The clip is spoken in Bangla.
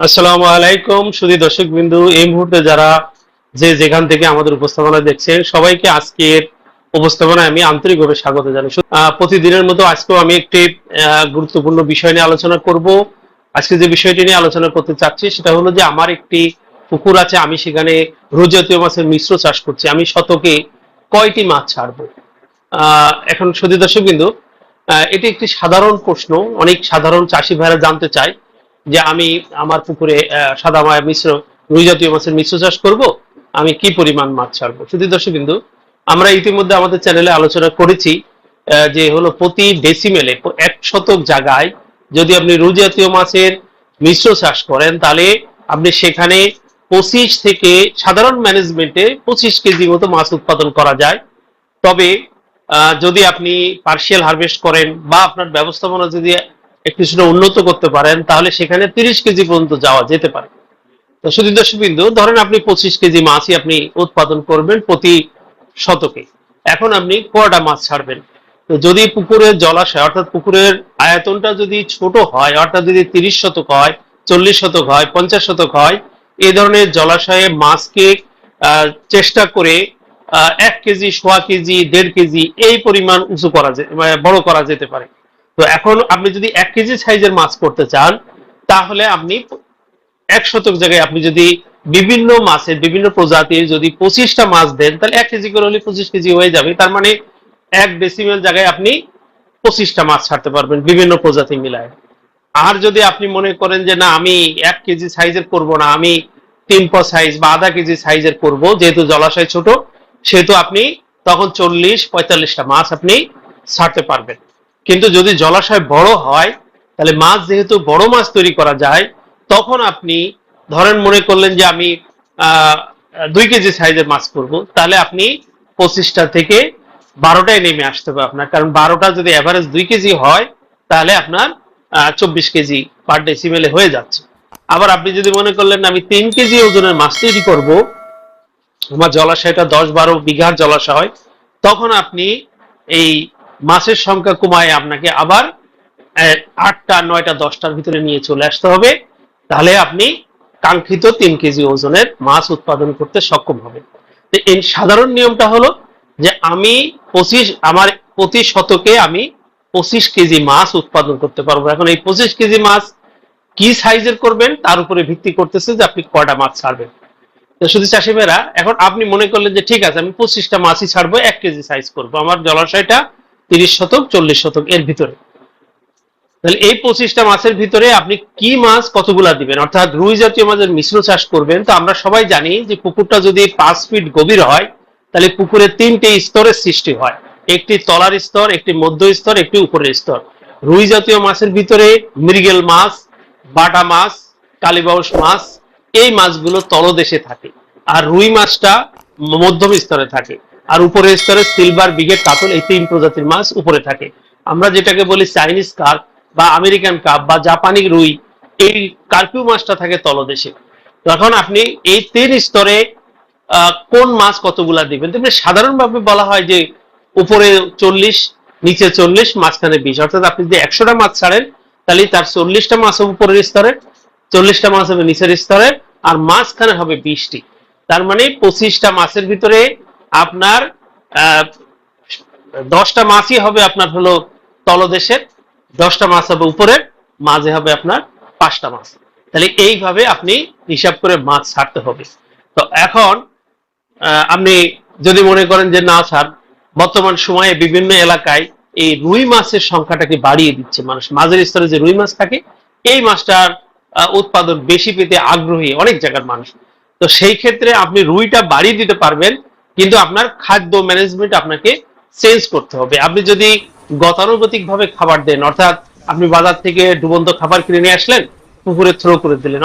আসসালামু আলাইকুম সুধী দর্শক বিন্দু এই মুহূর্তে যারা যে যেখান থেকে আমাদের উপস্থাপনা দেখছেন সবাইকে আজকের উপস্থাপনায় আমি আন্তরিকভাবে স্বাগত জানাই। প্রতিদিনের মতো আজকেও আমি একটি গুরুত্বপূর্ণ বিষয় নিয়ে আলোচনা করব। আজকে যে বিষয়টি নিয়ে আলোচনা করতে চাচ্ছি, সেটা হলো যে আমার একটি পুকুর আছে, আমি সেখানে রোজ জাতীয় মাছের মিশ্র চাষ করছি। আমি শতকে কয়টি মাছ ছাড়বো? এখন সুধী দর্শক বিন্দু এটি একটি সাধারণ প্রশ্ন। অনেক সাধারণ চাষি ভাইরা জানতে চায়। যে আমি আমার পুকুরে সাদা মায়া মিশ্র, রুই জাতীয় মাছের মিশ্র চাষ করব, আমি কি পরিমাণ মাছ ছাড়বো? শুধু দর্শক বিন্দু আমরা ইতিমধ্যে আমাদের চ্যানেলে আলোচনা করেছি যে হলো প্রতি ডেসিমেলে এক শতক জায়গায় যদি আপনি রুই জাতীয় মাছের মিশ্র চাষ করেন, তাহলে আপনি সেখানে পঁচিশ থেকে সাধারণ ম্যানেজমেন্টে পঁচিশ কেজি মতো মাছ উৎপাদন করা যায়। তবে যদি আপনি পার্শিয়াল হারভেস্ট করেন বা আপনার ব্যবস্থাপনা যদি একটু কিছুটা উন্নত করতে পারেন, তাহলে সেখানে তিরিশ কেজি পর্যন্ত যাওয়া যেতে পারে। তো শুধু দর্শক বিন্দু ধরেন আপনি পঁচিশ কেজি মাছই আপনি উৎপাদন করবেন প্রতি শতকে। এখন আপনি কয়টা মাছ ছাড়বেন? তো যদি পুকুরের জলাশয়, অর্থাৎ পুকুরের আয়তনটা যদি ছোট হয়, অর্থাৎ যদি তিরিশ শতক হয়, চল্লিশ শতক হয়, পঞ্চাশ শতক হয়, এই ধরনের জলাশয়ে মাছকে চেষ্টা করে এক কেজি, সোয়া কেজি, দেড় কেজি এই পরিমাণ উঁচু করা মানে বড় করা যেতে পারে। তো এখন আপনি যদি এক কেজি সাইজের মাছ করতে চান, তাহলে আপনি এক শতক জায়গায় আপনি যদি বিভিন্ন মাছের, বিভিন্ন প্রজাতির যদি পঁচিশটা মাছ দেন, তাহলে এক কেজি করে হলে পঁচিশ কেজি হয়ে যাবে। তার মানে এক ডেসিমেল জায়গায় আপনি পঁচিশটা মাছ ছাড়তে পারবেন বিভিন্ন প্রজাতি মিলায়। আর যদি আপনি মনে করেন যে না, আমি এক কেজি সাইজের করব না, আমি তিন প সাইজ বা আধা কেজি সাইজের করব, যেহেতু জলাশয় ছোট, সেহেতু আপনি তখন চল্লিশ, পঁয়তাল্লিশটা মাছ আপনি ছাড়তে পারবেন। কিন্তু যদি জলাশয় বড় হয়, তাহলে মাছ যেহেতু বড় মাছ তৈরি করা যায়, তখন আপনি ধরেন মনে করলেন যে আমি দুই কেজি সাইজের মাছ করব, তাহলে আপনি পঁচিশটা থেকে বারোটায় নেমে আসতে হবে আপনার। কারণ বারোটা যদি অ্যাভারেজ দুই কেজি হয়, তাহলে আপনার চব্বিশ কেজি পার ডেসিমেলে হয়ে যাচ্ছে। আবার আপনি যদি মনে করলেন আমি তিন কেজি ওজনের মাছ তৈরি করব, আমার জলাশয়টা দশ বারো বিঘার জলাশয় তখন আপনি এই মাছের সংখ্যা কমায় আপনাকে আবার আটটা, নয়টা, দশটার ভিতরে নিয়ে চলে আসতে হবে। তাহলে আপনি কাঙ্ক্ষিত তিন কেজি ওজনের মাছ উৎপাদন করতে সক্ষম হবে এই সাধারণ নিয়মটা হলো যে আমি পঁচিশ, আমার প্রতি শতকে আমি পঁচিশ কেজি মাছ উৎপাদন করতে পারব। এখন এই পঁচিশ কেজি মাছ কি সাইজের করবেন, তার উপরে ভিত্তি করতেছে যে আপনি কয়টা মাছ ছাড়বেন। শুধু চাষি ভাইরা এখন আপনি মনে করলেন যে ঠিক আছে, আমি পঁচিশটা মাছই ছাড়বো, এক কেজি সাইজ করব। আমার জলাশয়টা তিরিশ শতক, চল্লিশ শতক এর ভিতরে। তাহলে এই পঁচিশটা মাছের ভিতরে আপনি কি মাছ কতগুলা দিবেন? অর্থাৎ রুই জাতীয় মাছের মিশ্র চাষ করবেন, তো আমরা সবাই জানি যে পুকুরটা যদি পাঁচ ফিট গভীর হয়, তাহলে পুকুরে তিনটে স্তরের সৃষ্টি হয়। একটি তলার স্তর, একটি মধ্য স্তর, একটি উপরের স্তর। রুই জাতীয় মাছের ভিতরে মৃগেল মাছ, বাটা মাছ, কালীবাউস মাছ, এই মাছগুলো তলদেশে থাকে। আর রুই মাছটা মধ্যম স্তরে থাকে। আর উপরের স্তরে সিলভার বিগেট কাতল এই তিন প্রজাতির মাছ উপরে থাকে। আমরা যেটাকে বলি চাইনিজ কার্প বা আমেরিকান কাপ বা জাপানি রুই এই কার্পিউ মাছটা থাকে তলদেশে। তখন আপনি এই তিন স্তরে কোন মাছ কতগুলা দিবেন? তবে সাধারণভাবে বলা হয় যে উপরে চল্লিশ, নিচে চল্লিশ, মাঝখানে বিশ। অর্থাৎ আপনি যদি একশোটা মাছ ছাড়েন, তাহলে তার চল্লিশটা মাছ হবে উপরের স্তরে, চল্লিশটা মাছ হবে নিচের স্তরে, আর মাঝখানে হবে বিশটি। তার মানে পঁচিশটা মাছের ভিতরে আপনার দশটা মাছই হবে আপনার হলো তলদেশের, দশটা মাছ হবে উপরের, মাঝে হবে আপনার পাঁচটা মাছ। তাহলে এইভাবে আপনি হিসাব করে মাছ ছাড়তে হবে। তো এখন আপনি যদি মনে করেন যে, না স্যার, বর্তমান সময়ে বিভিন্ন এলাকায় এই রুই মাছের সংখ্যাটাকে বাড়িয়ে দিচ্ছে? মানুষ, মাঝের স্তরে যে রুই মাছ থাকে, এই মাছটার উৎপাদন বেশি পেতে আগ্রহী অনেক জায়গার মানুষ। তো সেই ক্ষেত্রে আপনি রুইটা বাড়িয়ে দিতে পারবেন কিন্তু আপনার খাদ্য ম্যানেজমেন্ট আপনাকে চেঞ্জ করতে হবে। আপনি যদি গতানুগতিক ভাবে খাবার দেন, অর্থাৎ আপনি বাজার থেকে ডুবন্ত খাবার কিনে নিয়ে আসলেন, পুকুরে থ্রো করে দিলেন